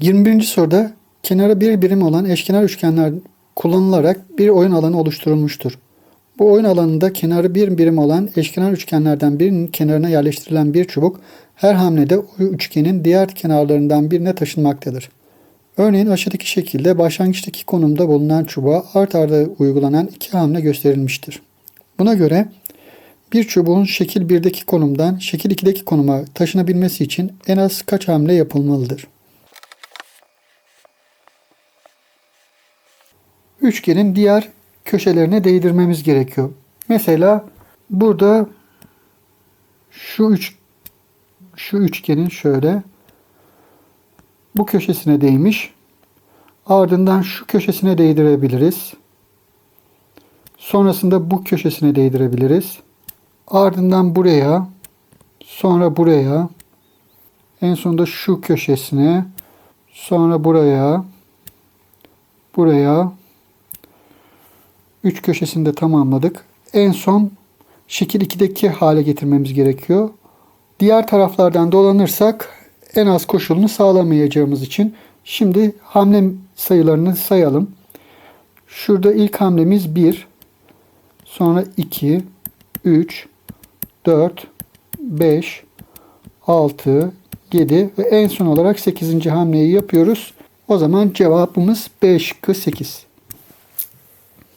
21. soruda kenarı bir birim olan eşkenar üçgenler kullanılarak bir oyun alanı oluşturulmuştur. Bu oyun alanında kenarı bir birim olan eşkenar üçgenlerden birinin kenarına yerleştirilen bir çubuk her hamlede o üçgenin diğer kenarlarından birine taşınmaktadır. Örneğin aşağıdaki şekilde başlangıçtaki konumda bulunan çubuğa art arda uygulanan iki hamle gösterilmiştir. Buna göre bir çubuğun şekil 1'deki konumdan şekil 2'deki konuma taşınabilmesi için en az kaç hamle yapılmalıdır? Üçgenin diğer köşelerine değdirmemiz gerekiyor. Mesela burada şu üç şu üçgenin şöyle bu köşesine değmiş. Ardından şu köşesine değdirebiliriz. Sonrasında bu köşesine değdirebiliriz. Ardından buraya, sonra buraya, en sonunda şu köşesine, sonra buraya, buraya, üç köşesini de tamamladık. En son şekil 2'deki hale getirmemiz gerekiyor. Diğer taraflardan dolanırsak en az koşulunu sağlamayacağımız için şimdi hamle sayılarını sayalım. Şurada ilk hamlemiz 1, sonra 2, 3, 4, 5, 6, 7 ve en son olarak 8. hamleyi yapıyoruz. O zaman cevabımız B şıkkı 8.